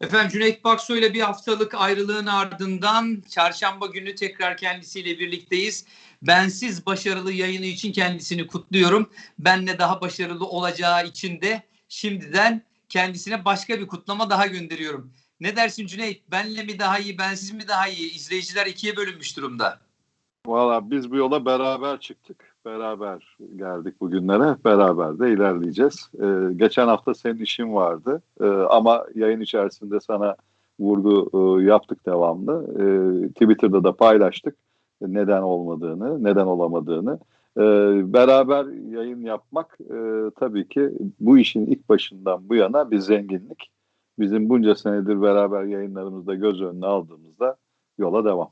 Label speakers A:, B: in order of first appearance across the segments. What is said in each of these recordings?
A: Efendim Cüneyt Bakso ile bir haftalık ayrılığın ardından çarşamba günü tekrar kendisiyle birlikteyiz. Bensiz başarılı yayını için kendisini kutluyorum. Benle daha başarılı olacağı için de şimdiden kendisine başka bir kutlama daha gönderiyorum. Ne dersin Cüneyt? Benle mi daha iyi, bensiz mi daha iyi? İzleyiciler ikiye bölünmüş durumda.
B: Valla biz bu yola beraber çıktık. Beraber geldik bugünlere. Beraber de ilerleyeceğiz. Ee, geçen hafta senin işin vardı. Ee, ama yayın içerisinde sana vurgu e, yaptık devamlı. Ee, Twitter'da da paylaştık. Neden olmadığını, neden olamadığını. Ee, beraber yayın yapmak e, tabii ki bu işin ilk başından bu yana bir zenginlik. Bizim bunca senedir beraber yayınlarımızda göz önüne aldığımızda yola devam.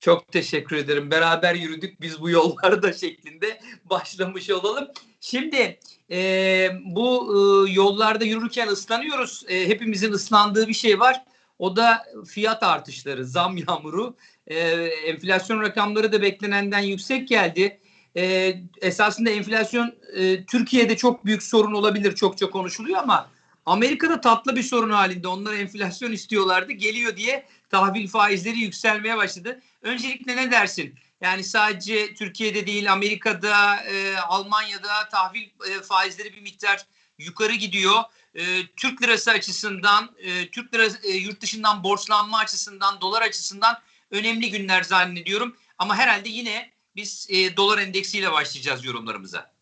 A: Çok teşekkür ederim. Beraber yürüdük biz bu yollarda şeklinde başlamış olalım. Şimdi e, bu e, yollarda yürürken ıslanıyoruz. E, hepimizin ıslandığı bir şey var. O da fiyat artışları, zam yağmuru. E, enflasyon rakamları da beklenenden yüksek geldi. E, esasında enflasyon e, Türkiye'de çok büyük sorun olabilir, çokça konuşuluyor ama Amerika'da tatlı bir sorun halinde. Onlar enflasyon istiyorlardı. Geliyor diye tahvil faizleri yükselmeye başladı. Öncelikle ne dersin? Yani sadece Türkiye'de değil Amerika'da, e, Almanya'da tahvil e, faizleri bir miktar yukarı gidiyor. E, Türk lirası açısından, e, Türk lirası e, yurt dışından borçlanma açısından, dolar açısından önemli günler zannediyorum. Ama herhalde yine biz e, dolar endeksiyle başlayacağız yorumlarımıza.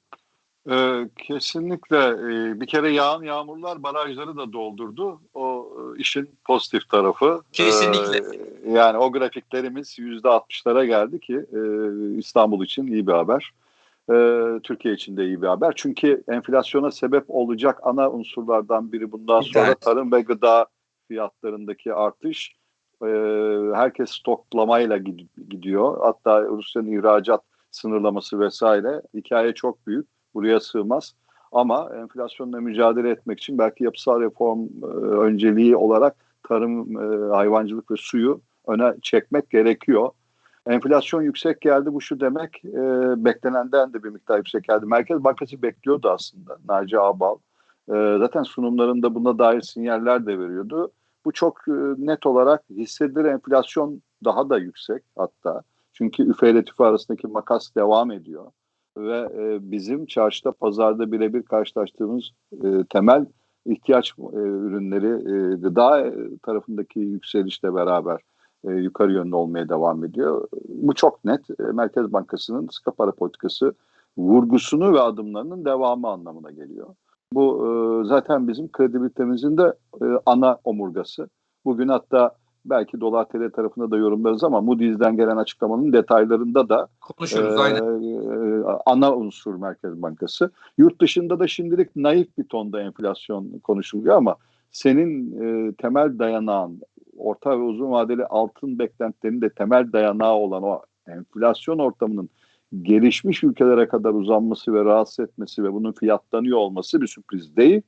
B: Ee, kesinlikle ee, bir kere yağan yağmurlar barajları da doldurdu. O e, işin pozitif tarafı.
A: Kesinlikle.
B: Ee, yani o grafiklerimiz yüzde altmışlara geldi ki e, İstanbul için iyi bir haber. Ee, Türkiye için de iyi bir haber. Çünkü enflasyona sebep olacak ana unsurlardan biri bundan sonra
A: Evet.
B: tarım ve gıda fiyatlarındaki artış. Ee, herkes stoklamayla gid- gidiyor. Hatta Rusya'nın ihracat sınırlaması vesaire. Hikaye çok büyük buraya sığmaz. Ama enflasyonla mücadele etmek için belki yapısal reform e, önceliği olarak tarım, e, hayvancılık ve suyu öne çekmek gerekiyor. Enflasyon yüksek geldi. Bu şu demek e, beklenenden de bir miktar yüksek geldi. Merkez Bankası bekliyordu aslında Naci Ağbal. E, zaten sunumlarında buna dair sinyaller de veriyordu. Bu çok e, net olarak hissedilir enflasyon daha da yüksek hatta. Çünkü üfe ile tüfe arasındaki makas devam ediyor ve e, bizim çarşıda pazarda birebir karşılaştığımız e, temel ihtiyaç e, ürünleri e, gıda e, tarafındaki yükselişle beraber e, yukarı yönlü olmaya devam ediyor. Bu çok net. E, Merkez Bankası'nın sıkı para politikası vurgusunu ve adımlarının devamı anlamına geliyor. Bu e, zaten bizim kredibilitemizin de e, ana omurgası. Bugün hatta belki Dolar TL tarafında da yorumlarız ama Moody's'den gelen açıklamanın detaylarında da
A: Konuşuruz
B: ee,
A: aynen.
B: e, ana unsur Merkez Bankası. Yurt dışında da şimdilik naif bir tonda enflasyon konuşuluyor ama senin e, temel dayanağın, orta ve uzun vadeli altın beklentilerinin de temel dayanağı olan o enflasyon ortamının gelişmiş ülkelere kadar uzanması ve rahatsız etmesi ve bunun fiyatlanıyor olması bir sürpriz değil.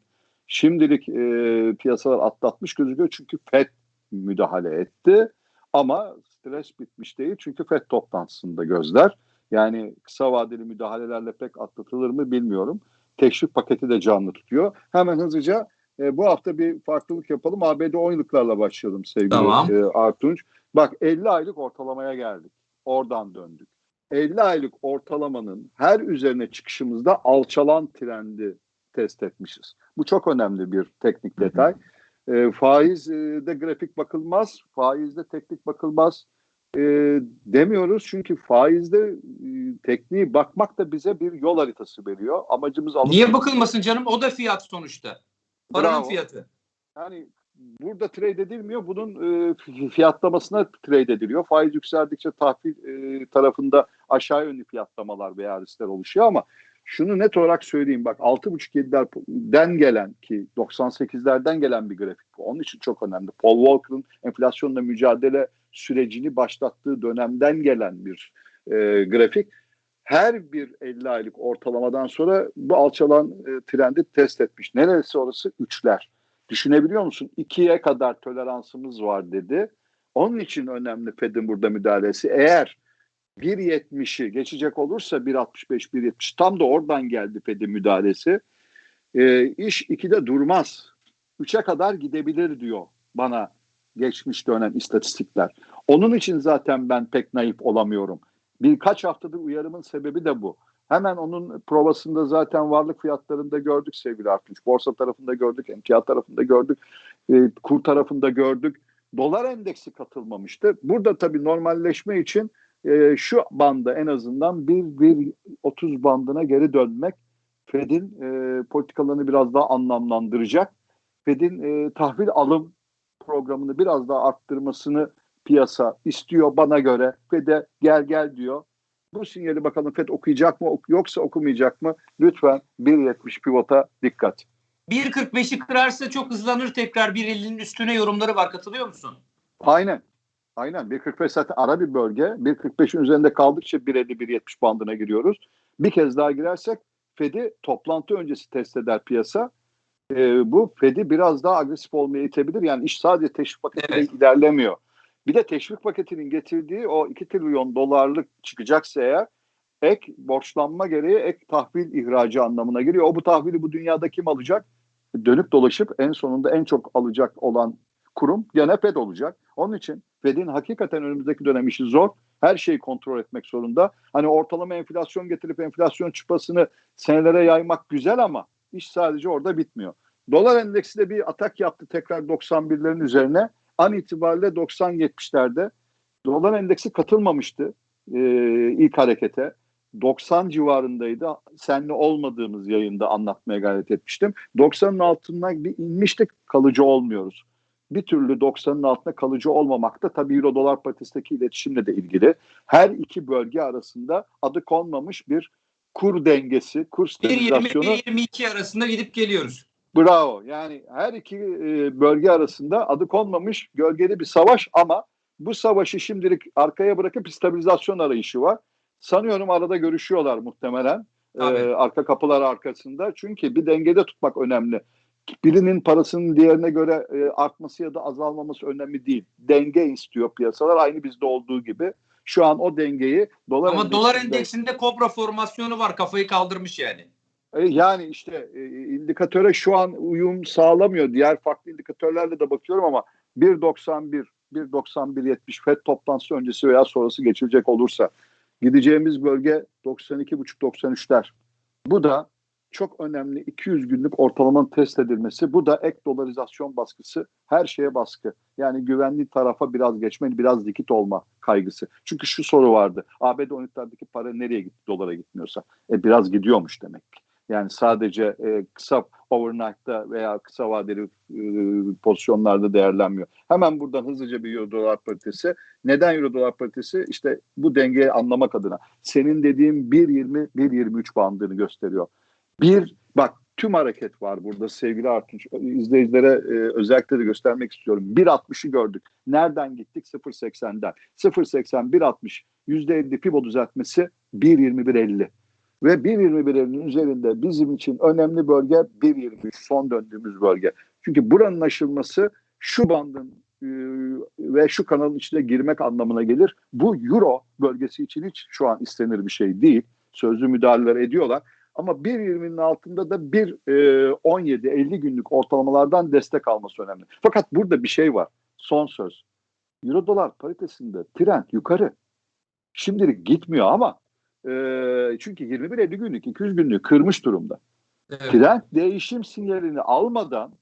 B: Şimdilik e, piyasalar atlatmış gözüküyor çünkü FED müdahale etti ama stres bitmiş değil çünkü FED toplantısında gözler. Yani kısa vadeli müdahalelerle pek atlatılır mı bilmiyorum. Teşvik paketi de canlı tutuyor. Hemen hızlıca e, bu hafta bir farklılık yapalım. ABD 10 yıllıklarla başlayalım sevgili
A: Tamam.
B: e, Artunç. Bak 50 aylık ortalamaya geldik. Oradan döndük. 50 aylık ortalamanın her üzerine çıkışımızda alçalan trendi test etmişiz. Bu çok önemli bir teknik detay. E, faizde grafik bakılmaz, faizde teknik bakılmaz e, demiyoruz çünkü faizde e, tekniği bakmak da bize bir yol haritası veriyor. Amacımız alıp
A: Niye bakılmasın canım? O da fiyat sonuçta. Paranın
B: Bravo.
A: fiyatı.
B: yani burada trade edilmiyor. Bunun e, fiyatlamasına trade ediliyor. Faiz yükseldikçe tahvil e, tarafında aşağı yönlü fiyatlamalar veya riskler oluşuyor ama şunu net olarak söyleyeyim bak 6,5-7'lerden gelen ki 98'lerden gelen bir grafik bu. Onun için çok önemli. Paul Walker'ın enflasyonla mücadele sürecini başlattığı dönemden gelen bir e, grafik. Her bir 50 aylık ortalamadan sonra bu alçalan e, trendi test etmiş. Neresi orası? Üçler. Düşünebiliyor musun? İkiye kadar toleransımız var dedi. Onun için önemli Fed'in burada müdahalesi. Eğer 1.70'i geçecek olursa 1.65, 1.70 tam da oradan geldi Fed'in müdahalesi. E, iş 2'de durmaz. 3'e kadar gidebilir diyor bana geçmiş dönem istatistikler. Onun için zaten ben pek naif olamıyorum. Birkaç haftadır uyarımın sebebi de bu. Hemen onun provasında zaten varlık fiyatlarında gördük sevgili Artunç. Borsa tarafında gördük, emtia tarafında gördük, e, kur tarafında gördük. Dolar endeksi katılmamıştı. Burada tabii normalleşme için e, şu banda en azından 1-1-30 bandına geri dönmek Fed'in e, politikalarını biraz daha anlamlandıracak. Fed'in e, tahvil alım programını biraz daha arttırmasını piyasa istiyor bana göre. Fed'e gel gel diyor. Bu sinyali bakalım FED okuyacak mı yoksa okumayacak mı? Lütfen 1.70 pivota dikkat.
A: 1.45'i kırarsa çok hızlanır tekrar 1.50'nin üstüne yorumları var. Katılıyor musun?
B: Aynen. Aynen. 1.45 zaten ara bir bölge. 1.45'in üzerinde kaldıkça 1.50-1.70 bandına giriyoruz. Bir kez daha girersek Fed'i toplantı öncesi test eder piyasa. Ee, bu Fed'i biraz daha agresif olmaya itebilir. Yani iş sadece teşvik paketiyle evet. ilerlemiyor. Bir de teşvik paketinin getirdiği o 2 trilyon dolarlık çıkacaksa eğer ek borçlanma gereği ek tahvil ihracı anlamına geliyor. O bu tahvili bu dünyada kim alacak? Dönüp dolaşıp en sonunda en çok alacak olan kurum gene FED olacak. Onun için Fed'in hakikaten önümüzdeki dönem işi zor. Her şeyi kontrol etmek zorunda. Hani ortalama enflasyon getirip enflasyon çıpasını senelere yaymak güzel ama iş sadece orada bitmiyor. Dolar endeksi de bir atak yaptı tekrar 91'lerin üzerine. An itibariyle 90-70'lerde dolar endeksi katılmamıştı e, ilk harekete. 90 civarındaydı. Senle olmadığımız yayında anlatmaya gayret etmiştim. 90'ın altından bir inmiştik kalıcı olmuyoruz. Bir türlü 90'ın altında kalıcı olmamak da tabii Euro dolar paritesindeki iletişimle de ilgili. Her iki bölge arasında adı konmamış bir kur dengesi, kur stabilizasyonu.
A: 1.20-1.22 arasında gidip geliyoruz.
B: Bravo. Yani her iki e, bölge arasında adı konmamış gölgeli bir savaş ama bu savaşı şimdilik arkaya bırakıp stabilizasyon arayışı var. Sanıyorum arada görüşüyorlar muhtemelen. E, arka kapılar arkasında. Çünkü bir dengede tutmak önemli. Birinin parasının diğerine göre e, artması ya da azalmaması önemli değil. Denge istiyor piyasalar aynı bizde olduğu gibi. Şu an o dengeyi dolar
A: Ama dolar endeksinde kobra formasyonu var. Kafayı kaldırmış yani.
B: Yani işte e, indikatöre şu an uyum sağlamıyor. Diğer farklı indikatörlerle de bakıyorum ama 1.91, 1.91.70 FED toplantısı öncesi veya sonrası geçilecek olursa gideceğimiz bölge 92.5-93'ler. Bu da çok önemli 200 günlük ortalamanın test edilmesi. Bu da ek dolarizasyon baskısı. Her şeye baskı. Yani güvenli tarafa biraz geçme, biraz dikit olma kaygısı. Çünkü şu soru vardı. ABD unitlerdeki para nereye gitti dolara gitmiyorsa? E biraz gidiyormuş demek ki. Yani sadece e, kısa overnight'ta veya kısa vadeli e, pozisyonlarda değerlenmiyor. Hemen buradan hızlıca bir euro dolar paritesi. Neden euro dolar paritesi? İşte bu dengeyi anlamak adına. Senin dediğim 1.20-1.23 bandını gösteriyor. Bir, bak tüm hareket var burada sevgili Artunç. izleyicilere e, özellikle de göstermek istiyorum. 1.60'ı gördük. Nereden gittik? 0.80'den. 0.80, 1.60, %50 pivo düzeltmesi 1.21.50 ve 1.21'in üzerinde bizim için önemli bölge 1.23 son döndüğümüz bölge. Çünkü buranın aşılması şu bandın e, ve şu kanalın içine girmek anlamına gelir. Bu euro bölgesi için hiç şu an istenir bir şey değil. Sözlü müdahaleler ediyorlar. Ama 1.20'nin altında da 1.17 50 e, günlük ortalamalardan destek alması önemli. Fakat burada bir şey var. Son söz. Euro dolar paritesinde trend yukarı. Şimdilik gitmiyor ama e, çünkü 21-50 günlük 200 günlük kırmış durumda. Evet. Trend değişim sinyalini almadan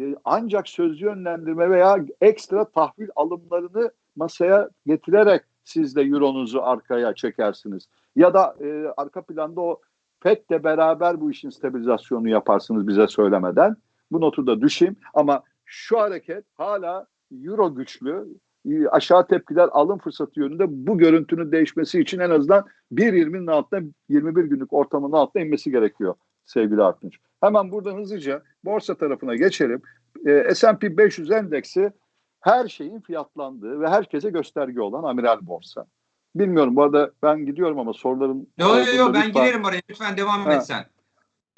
B: e, ancak sözlü yönlendirme veya ekstra tahvil alımlarını masaya getirerek siz de euronuzu arkaya çekersiniz. Ya da e, arka planda o FED'le beraber bu işin stabilizasyonu yaparsınız bize söylemeden. Bu notu da düşeyim ama şu hareket hala euro güçlü e, aşağı tepkiler alım fırsatı yönünde bu görüntünün değişmesi için en azından 1.20'nin altına 21 günlük ortamının altına inmesi gerekiyor sevgili Artunç. Hemen buradan hızlıca borsa tarafına geçelim. E, S&P 500 endeksi her şeyin fiyatlandığı ve herkese gösterge olan amiral borsa. Bilmiyorum bu arada ben gidiyorum ama sorularım...
A: Yok yok yok ben girerim oraya lütfen devam et sen.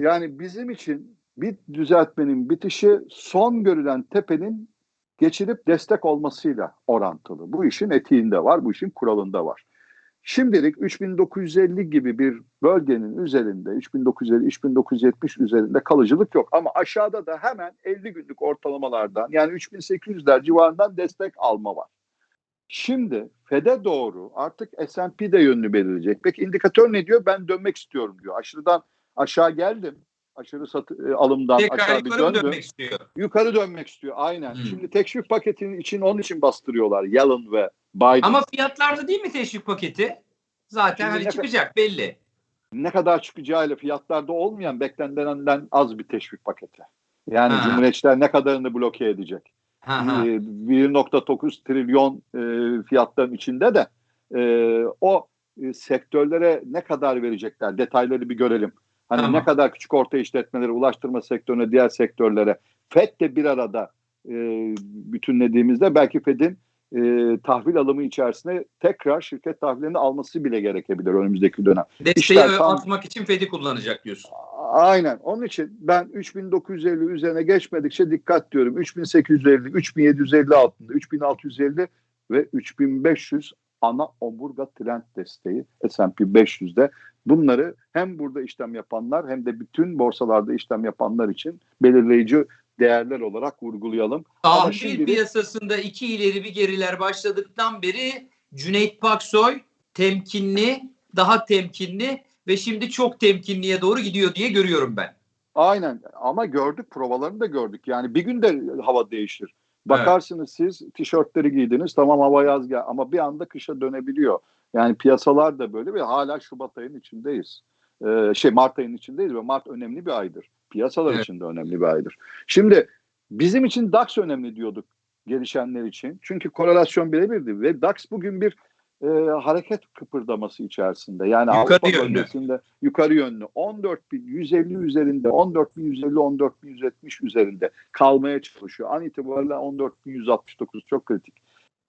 B: Yani bizim için bir düzeltmenin bitişi son görülen tepenin geçirip destek olmasıyla orantılı. Bu işin etiğinde var, bu işin kuralında var. Şimdilik 3950 gibi bir bölgenin üzerinde 3950-3970 üzerinde kalıcılık yok. Ama aşağıda da hemen 50 günlük ortalamalardan yani 3800'ler civarından destek alma var. Şimdi FED'e doğru artık S&P de yönünü belirleyecek. Peki indikatör ne diyor? Ben dönmek istiyorum diyor. Aşırıdan aşağı geldim. Aşırı satı, e, alımdan
A: Tekrar
B: aşağı bir döndüm.
A: dönmek istiyor.
B: Yukarı dönmek istiyor. Aynen.
A: Hmm.
B: Şimdi teşvik paketinin için onun için bastırıyorlar. Yellen ve Biden.
A: Ama fiyatlarda değil mi teşvik paketi? Zaten
B: Şimdi
A: hani çıkacak belli.
B: ne kadar çıkacağıyla fiyatlarda olmayan beklenenden az bir teşvik paketi. Yani
A: Ha.
B: Cumhuriyetçiler ne kadarını bloke edecek?
A: Ha, ha.
B: Ee, 1.9 trilyon e, fiyatların içinde de e, o e, sektörlere ne kadar verecekler detayları bir görelim. Hani
A: Tamam.
B: ne kadar küçük orta işletmelere, ulaştırma sektörüne, diğer sektörlere FED de bir arada e, bütünlediğimizde belki FED'in e, tahvil alımı içerisine tekrar şirket tahvillerini alması bile gerekebilir önümüzdeki dönem.
A: Desteği
B: işler tam-
A: atmak için Fed'i kullanacak diyorsun.
B: Aynen. Onun için ben 3950 üzerine geçmedikçe dikkat diyorum. 3850, 3750 altında, 3650 ve 3500 ana omurga trend desteği S&P 500'de. Bunları hem burada işlem yapanlar hem de bütün borsalarda işlem yapanlar için belirleyici değerler olarak vurgulayalım.
A: Tahvil
B: şimdilik-
A: piyasasında iki ileri bir geriler başladıktan beri Cüneyt Paksoy temkinli, daha temkinli ve şimdi çok temkinliye doğru gidiyor diye görüyorum ben.
B: Aynen ama gördük provalarını da gördük. Yani bir günde hava değişir. Bakarsınız siz tişörtleri giydiniz tamam hava yaz gel ama bir anda kışa dönebiliyor. Yani piyasalar da böyle ve hala Şubat ayının içindeyiz. Ee, şey Mart ayının içindeyiz ve Mart önemli bir aydır. Piyasalar
A: Evet.
B: için de önemli bir aydır. Şimdi bizim için DAX önemli diyorduk gelişenler için. Çünkü korelasyon birebirdi ve DAX bugün bir e, hareket kıpırdaması içerisinde. Yani
A: Yukarı
B: Avrupa
A: yönlü.
B: bölgesinde yukarı yönlü 14.150 üzerinde 14.150 14.170 üzerinde kalmaya çalışıyor. An itibariyle 14.169 çok kritik.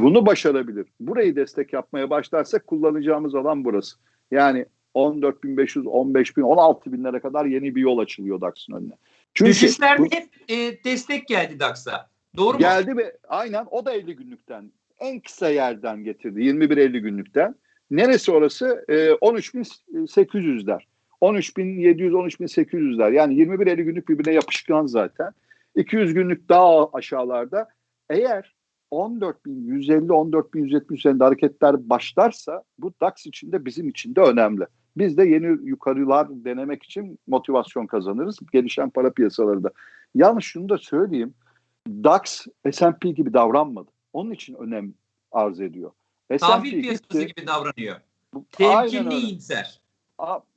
B: Bunu başarabilir. Burayı destek yapmaya başlarsak kullanacağımız alan burası. Yani 14.500, 15.000, 16.000'lere kadar yeni bir yol açılıyor DAX'ın önüne. Çünkü
A: Düşüşlerde
B: bu-
A: hep e, destek geldi DAX'a. Doğru mu?
B: Geldi ve aynen o da 50 günlükten en kısa yerden getirdi 21-50 günlükten. Neresi orası? Ee, 13.800'ler. 13.700 13.800'ler. Yani 21-50 günlük birbirine yapışkan zaten. 200 günlük daha aşağılarda. Eğer 14.150 14.170 üzerinde hareketler başlarsa bu DAX için de bizim için de önemli. Biz de yeni yukarılar denemek için motivasyon kazanırız. Gelişen para piyasaları da. Yalnız şunu da söyleyeyim. DAX S&P gibi davranmadı. Onun için önem arz ediyor.
A: Tahvil
B: S&P
A: piyasası
B: gitti.
A: gibi davranıyor.
B: Bu-
A: Temkinli iyimser.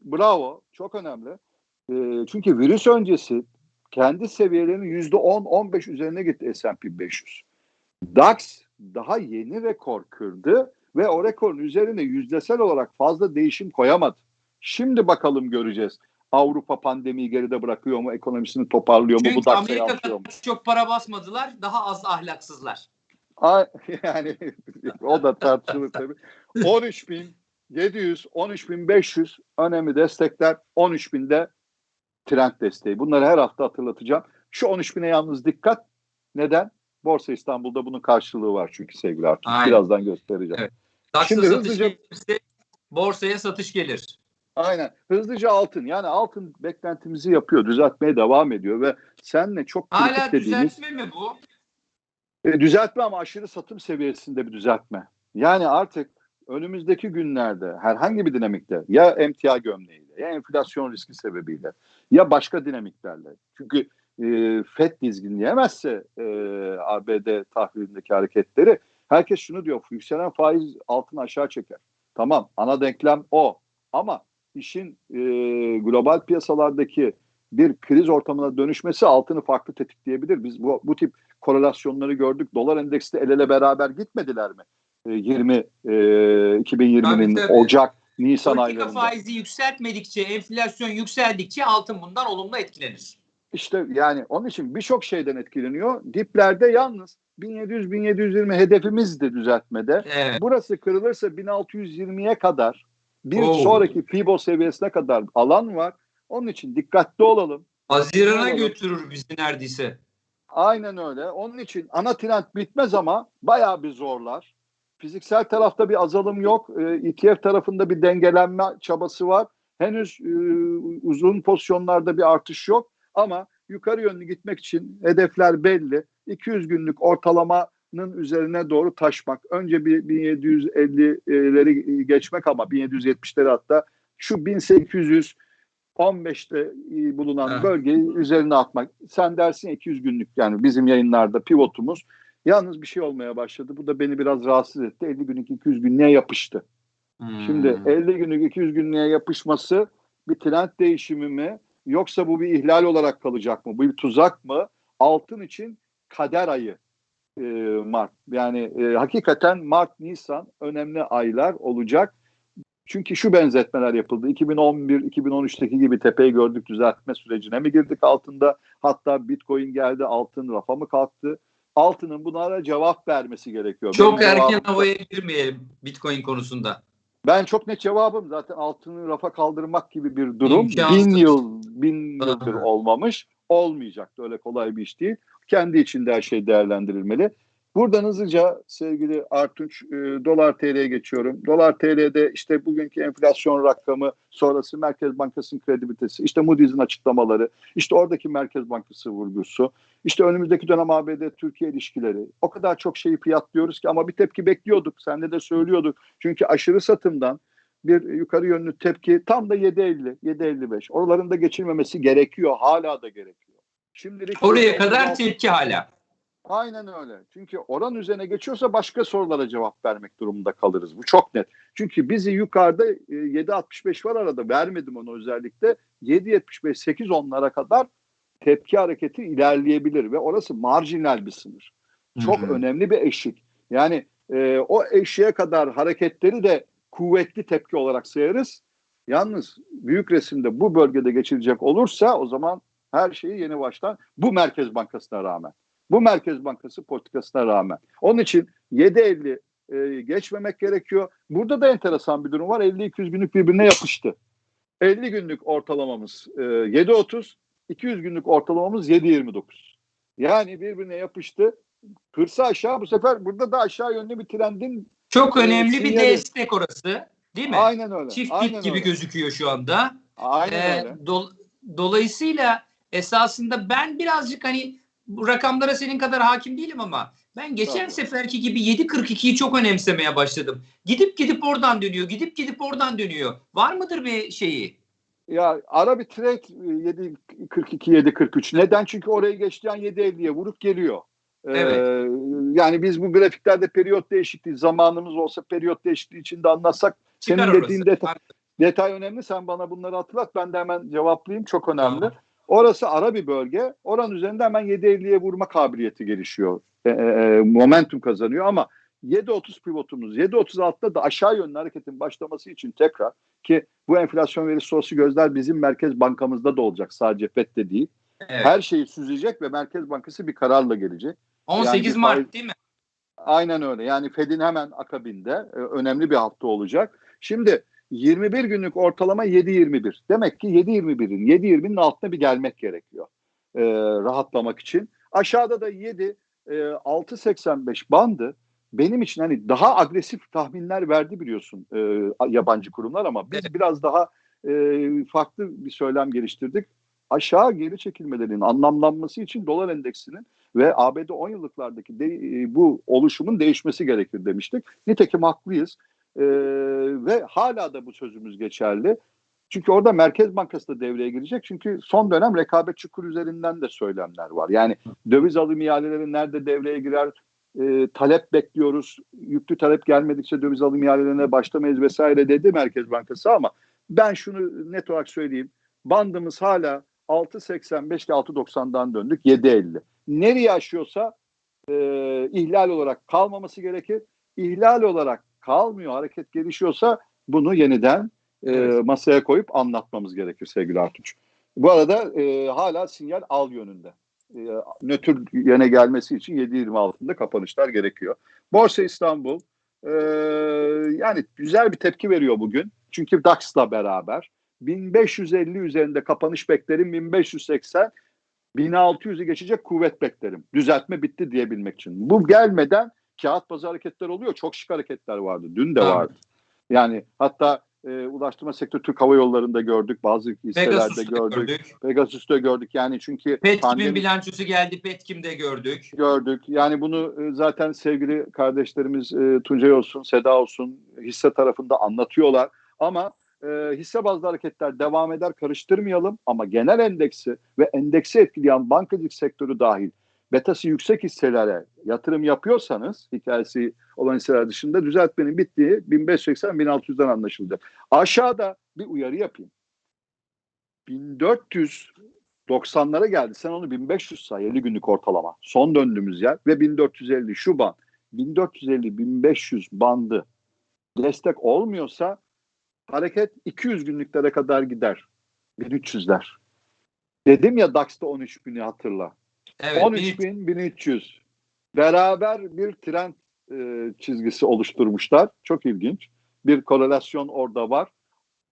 B: Bravo. Çok önemli. Ee, çünkü virüs öncesi kendi seviyelerinin %10-15 üzerine gitti S&P 500. DAX daha yeni rekor kırdı ve o rekorun üzerine yüzdesel olarak fazla değişim koyamadı. Şimdi bakalım göreceğiz. Avrupa pandemiyi geride bırakıyor mu? Ekonomisini toparlıyor mu? Bu
A: Çünkü
B: DAX'a
A: Amerika
B: yansıyor mu?
A: kadar çok para basmadılar. Daha az ahlaksızlar.
B: Yani o da tartışılır tabii. 13.700, 13.500 önemli destekler. 13.000'de trend desteği. Bunları her hafta hatırlatacağım. Şu 13.000'e yalnız dikkat. Neden? Borsa İstanbul'da bunun karşılığı var çünkü sevgili Artur.
A: Aynen.
B: Birazdan göstereceğim.
A: Evet. DAX'a
B: Şimdi hızlıca-
A: gelirse borsaya satış gelir.
B: Aynen. Hızlıca altın. Yani altın beklentimizi yapıyor. Düzeltmeye devam ediyor ve senle çok kritik
A: Hala
B: dediğimiz
A: düzeltme mi bu?
B: E, düzeltme ama aşırı satım seviyesinde bir düzeltme. Yani artık önümüzdeki günlerde herhangi bir dinamikte ya emtia gömleğiyle ya enflasyon riski sebebiyle ya başka dinamiklerle çünkü e, FED dizginleyemezse e, ABD tahvilindeki hareketleri herkes şunu diyor yükselen faiz altını aşağı çeker. Tamam ana denklem o ama işin e, global piyasalardaki bir kriz ortamına dönüşmesi altını farklı tetikleyebilir. Biz bu, bu tip korelasyonları gördük. Dolar endeksi de el ele beraber gitmediler mi? E, 20 e, 2020'nin
A: Tabii, tabii.
B: Ocak Nisan
A: Politika
B: aylarında.
A: faizi yükseltmedikçe, enflasyon yükseldikçe altın bundan olumlu etkilenir.
B: İşte yani onun için birçok şeyden etkileniyor. Diplerde yalnız 1700-1720 hedefimiz de düzeltmede.
A: Evet.
B: Burası kırılırsa 1620'ye kadar bir
A: Oo.
B: sonraki FIBO seviyesine kadar alan var. Onun için dikkatli olalım.
A: Hazirana götürür bizi neredeyse.
B: Aynen öyle. Onun için ana trend bitmez ama bayağı bir zorlar. fiziksel tarafta bir azalım yok. E, ETF tarafında bir dengelenme çabası var. Henüz e, uzun pozisyonlarda bir artış yok ama yukarı yönlü gitmek için hedefler belli. 200 günlük ortalamanın üzerine doğru taşmak. Önce bir 1750'leri geçmek ama 1770'leri hatta şu 1815'te bulunan
A: Evet.
B: bölgeyi üzerine atmak. Sen dersin 200 günlük yani bizim yayınlarda pivotumuz. Yalnız bir şey olmaya başladı. Bu da beni biraz rahatsız etti. 50 günlük 200 günlüğe yapıştı. Şimdi
A: Hmm.
B: 50 günlük 200 günlüğe yapışması bir trend değişimi mi yoksa bu bir ihlal olarak kalacak mı? Bu bir tuzak mı? Altın için kader ayı e, Mart. Yani e, hakikaten Mart, Nisan önemli aylar olacak. Çünkü şu benzetmeler yapıldı. 2011-2013'teki gibi tepeyi gördük düzeltme sürecine mi girdik altında? Hatta Bitcoin geldi altın rafa mı kalktı? Altının bunlara cevap vermesi gerekiyor.
A: Çok
B: Benim
A: erken
B: cevabım-
A: havaya girmeyelim Bitcoin konusunda.
B: ben çok net cevabım zaten altını rafa kaldırmak gibi bir durum.
A: İmkansız.
B: Bin yıl, bin yıldır olmamış. Olmayacak. Öyle kolay bir iş değil. Kendi içinde her şey değerlendirilmeli. Buradan hızlıca sevgili Artunç e, dolar TL'ye geçiyorum. Dolar TL'de işte bugünkü enflasyon rakamı sonrası Merkez Bankası'nın kredibilitesi, işte Moody's'in açıklamaları, işte oradaki Merkez Bankası vurgusu, işte önümüzdeki dönem ABD-Türkiye ilişkileri. O kadar çok şeyi fiyatlıyoruz ki ama bir tepki bekliyorduk. Senle de söylüyorduk. Çünkü aşırı satımdan bir yukarı yönlü tepki tam da 7.50, 7.55. Oralarında geçilmemesi gerekiyor. Hala da gerekiyor. Şimdilik
A: Oraya kadar
B: 36
A: tepki hala.
B: Aynen öyle. Çünkü oran üzerine geçiyorsa başka sorulara cevap vermek durumunda kalırız. Bu çok net. Çünkü bizi yukarıda e, 7.65 var arada vermedim onu özellikle. 7.75 8 onlara kadar tepki hareketi ilerleyebilir ve orası marjinal bir sınır. Çok
A: Hı hı.
B: önemli bir eşik. Yani e, o eşiğe kadar hareketleri de kuvvetli tepki olarak sayarız. Yalnız büyük resimde bu bölgede geçilecek olursa o zaman her şeyi yeni baştan bu Merkez Bankası'na rağmen. Bu Merkez Bankası politikasına rağmen. Onun için 7.50 e, geçmemek gerekiyor. Burada da enteresan bir durum var. 50-200 günlük birbirine yapıştı. 50 günlük ortalamamız e, 7.30, 200 günlük ortalamamız 7.29. Yani birbirine yapıştı. Kırsa aşağı bu sefer burada da aşağı yönlü bir trendin
A: Çok
B: Ee,
A: önemli bir destek orası. Değil mi?
B: aynen öyle.
A: Çift
B: aynen
A: dip gibi
B: öyle.
A: gözüküyor şu anda.
B: Aynen
A: Ee,
B: öyle.
A: dol- dolayısıyla esasında ben birazcık hani bu rakamlara senin kadar hakim değilim ama ben geçen
B: Tabii.
A: seferki gibi 7.42'yi çok önemsemeye başladım. Gidip gidip oradan dönüyor, gidip gidip oradan dönüyor. Var mıdır bir şeyi?
B: Ya ara bir e, 7.42 7.43. Neden? Çünkü orayı geçtiği an 7.50'ye vurup geliyor. Ee,
A: Evet.
B: yani biz bu grafiklerde periyot değişikliği zamanımız olsa periyot değişikliği içinde anlatsak
A: Çıkar
B: senin
A: orası.
B: dediğin detay, detay önemli. Sen bana bunları hatırlat. Ben de hemen cevaplayayım. Çok önemli.
A: Tamam.
B: Orası ara bir bölge. Oranın üzerinde hemen 7.50'ye vurma kabiliyeti gelişiyor. E, e, e, momentum kazanıyor ama 7.30 pivotumuz. 7.36'da da aşağı yönlü hareketin başlaması için tekrar ki bu enflasyon verisi sonrası gözler bizim Merkez Bankamızda da olacak. Sadece FED'de değil.
A: Evet.
B: Her şeyi süzecek ve Merkez Bankası bir kararla gelecek.
A: 18
B: yani
A: Mart
B: faiz-
A: değil mi?
B: Aynen öyle. Yani Fed'in hemen akabinde e, önemli bir hafta olacak. Şimdi 21 günlük ortalama 7.21. Demek ki 7.21'in 7.20'nin altına bir gelmek gerekiyor. e, rahatlamak için. Aşağıda da 7 e, 6.85 bandı benim için hani daha agresif tahminler verdi biliyorsun e, yabancı kurumlar ama biz
A: Evet.
B: biraz daha e, farklı bir söylem geliştirdik. Aşağı geri çekilmelerinin anlamlanması için dolar endeksinin ve ABD 10 yıllıklardaki de, e, bu oluşumun değişmesi gerekir demiştik. Nitekim haklıyız E, ve hala da bu sözümüz geçerli. Çünkü orada Merkez Bankası da devreye girecek. Çünkü son dönem rekabetçi kur üzerinden de söylemler var. Yani döviz alım ihaleleri nerede devreye girer, e, talep bekliyoruz. Yüklü talep gelmedikçe döviz alım ihalelerine başlamayız vesaire dedi Merkez Bankası ama ben şunu net olarak söyleyeyim. Bandımız hala 6.85 ile 6.90'dan döndük 7.50. Nereye aşıyorsa e, ihlal olarak kalmaması gerekir. İhlal olarak kalmıyor, hareket gelişiyorsa bunu yeniden e,
A: Evet.
B: masaya koyup anlatmamız gerekir sevgili Artunç. Bu arada e, hala sinyal al yönünde. E, nötr yöne gelmesi için 7.20 altında kapanışlar gerekiyor. Borsa İstanbul e, yani güzel bir tepki veriyor bugün. Çünkü DAX'la beraber 1550 üzerinde kapanış beklerim 1580 1600'ü geçecek kuvvet beklerim. Düzeltme bitti diyebilmek için. Bu gelmeden kağıt bazı hareketler oluyor. Çok şık hareketler vardı. Dün de vardı. Yani hatta e, ulaştırma sektörü Türk Hava Yolları'nda gördük. Bazı hisselerde gördük.
A: gördük.
B: Pegasus'ta gördük. Yani çünkü
A: Petkim'in
B: pandemi
A: bilançosu geldi. Petkim'de gördük.
B: gördük. Yani bunu e, zaten sevgili kardeşlerimiz e, Tuncay olsun, Seda olsun hisse tarafında anlatıyorlar. Ama e, hisse bazlı hareketler devam eder karıştırmayalım. Ama genel endeksi ve endeksi etkileyen bankacılık sektörü dahil betası yüksek hisselere yatırım yapıyorsanız hikayesi olan hisseler dışında düzeltmenin bittiği 1580-1600'den anlaşıldı. Aşağıda bir uyarı yapayım. 1490'lara geldi. Sen onu 1500 say 50 günlük ortalama. Son döndüğümüz yer ve 1450 şu band. 1450-1500 bandı destek olmuyorsa hareket 200 günlüklere kadar gider. 1300'ler. Dedim ya DAX'ta 13 bini hatırla.
A: Evet.
B: 13 bin 1300. Beraber bir trend e, çizgisi oluşturmuşlar. Çok ilginç. Bir korelasyon orada var.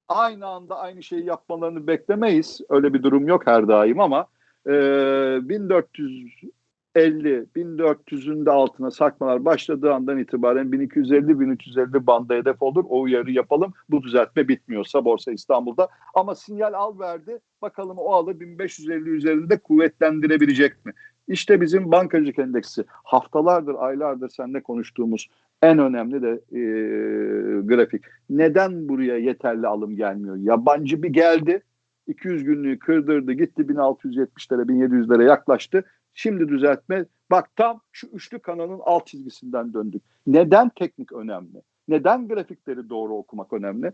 B: Aynı anda aynı şeyi yapmalarını beklemeyiz. Öyle bir durum yok her daim ama e, 1450 1400'ün de altına sarkmalar başladığı andan itibaren 1250-1350 bandı hedef olur. O uyarı yapalım. Bu düzeltme bitmiyorsa Borsa İstanbul'da. Ama sinyal al verdi. Bakalım o alı 1550 üzerinde kuvvetlendirebilecek mi? İşte bizim bankacılık endeksi haftalardır, aylardır seninle konuştuğumuz en önemli de e, grafik. Neden buraya yeterli alım gelmiyor? Yabancı bir geldi, 200 günlüğü kırdırdı, gitti 1670'lere, 1700'lere yaklaştı. Şimdi düzeltme. Bak tam şu üçlü kanalın alt çizgisinden döndük. Neden teknik önemli? Neden grafikleri doğru okumak önemli?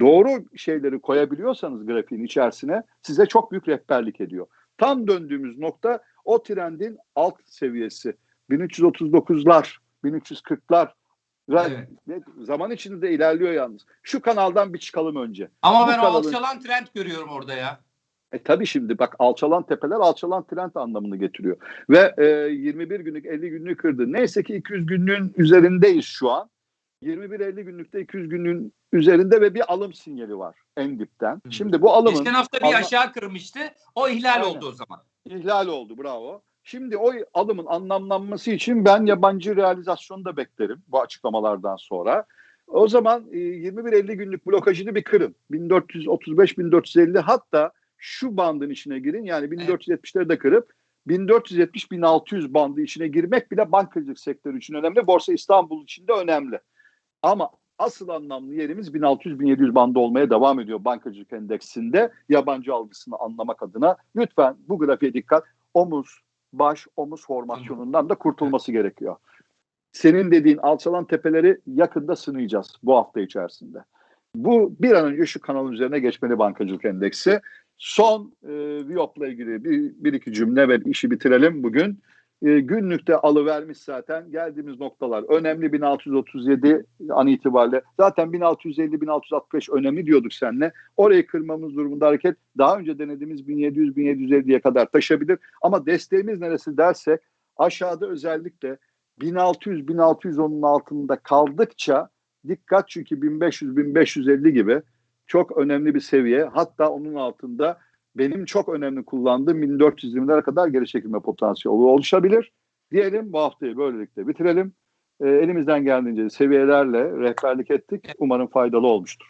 B: Doğru şeyleri koyabiliyorsanız grafiğin içerisine size çok büyük rehberlik ediyor. Tam döndüğümüz nokta o trendin alt seviyesi. 1339'lar, 1340'lar
A: Evet.
B: ve zaman içinde de ilerliyor yalnız. Şu kanaldan bir çıkalım önce.
A: Ama
B: Bu
A: ben
B: kanalın-
A: alçalan trend görüyorum orada ya.
B: E tabii şimdi bak alçalan tepeler alçalan trend anlamını getiriyor. Ve e, 21 günlük 50 günlük kırdı. Neyse ki 200 günlüğün üzerindeyiz şu an. 21-50 günlükte 200 günlüğün üzerinde ve bir alım sinyali var en dipten.
A: Hı.
B: Şimdi bu alımın
A: Geçen hafta bir aşağı kırmıştı. O ihlal
B: Aynen.
A: oldu o zaman.
B: ihlal oldu bravo. Şimdi o alımın anlamlanması için ben yabancı realizasyonu da beklerim bu açıklamalardan sonra. O zaman e, 21-50 günlük blokajını bir kırın. 1435-1450 hatta şu bandın içine girin. Yani 1470'leri de kırıp 1470-1600 bandı içine girmek bile bankacılık sektörü için önemli. Borsa İstanbul için de önemli. Ama asıl anlamlı yerimiz 1600-1700 bandı olmaya devam ediyor bankacılık endeksinde. Yabancı algısını anlamak adına lütfen bu grafiğe dikkat. Omuz, baş, omuz formasyonundan da kurtulması gerekiyor. Senin dediğin alçalan tepeleri yakında sınayacağız bu hafta içerisinde. Bu bir an önce şu kanalın üzerine geçmeli bankacılık endeksi. Son e, Viyop'la ilgili bir, bir iki cümle ve işi bitirelim bugün. E, günlükte alıvermiş zaten. Geldiğimiz noktalar önemli 1637 an itibariyle. Zaten 1650-1665 önemli diyorduk seninle. Orayı kırmamız durumunda hareket daha önce denediğimiz 1700-1750'ye kadar taşabilir. Ama desteğimiz neresi dersek aşağıda özellikle 1600-1610'un altında kaldıkça dikkat çünkü 1500-1550 gibi çok önemli bir seviye. Hatta onun altında benim çok önemli kullandığım 1420'lere kadar geri çekilme potansiyeli oluşabilir. Diyelim bu haftayı böylelikle bitirelim. Ee, elimizden geldiğince seviyelerle rehberlik ettik. Umarım faydalı olmuştur.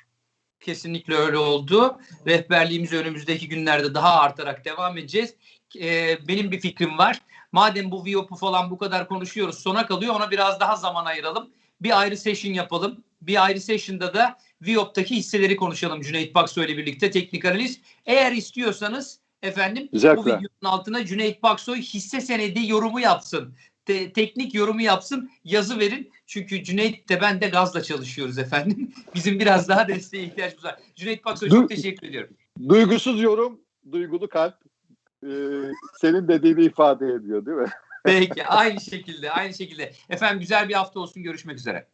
A: Kesinlikle öyle oldu. Rehberliğimiz önümüzdeki günlerde daha artarak devam edeceğiz. Ee, benim bir fikrim var. Madem bu Viyop'u falan bu kadar konuşuyoruz sona kalıyor ona biraz daha zaman ayıralım. Bir ayrı session yapalım. Bir ayrı session'da da Viyop'taki hisseleri konuşalım Cüneyt Bakso ile birlikte teknik analiz. Eğer istiyorsanız efendim bu
B: Zevkle.
A: videonun altına Cüneyt Baksoy hisse senedi yorumu yapsın. Te- teknik yorumu yapsın, yazı verin. Çünkü Cüneyt de ben de gazla çalışıyoruz efendim. Bizim biraz daha desteğe ihtiyacımız var. Cüneyt Baksoy
B: Du-
A: çok teşekkür ediyorum.
B: Duygusuz yorum, duygulu kalp. Ee, senin dediğini ifade ediyor değil mi?
A: Peki aynı şekilde aynı şekilde. Efendim güzel bir hafta olsun görüşmek üzere.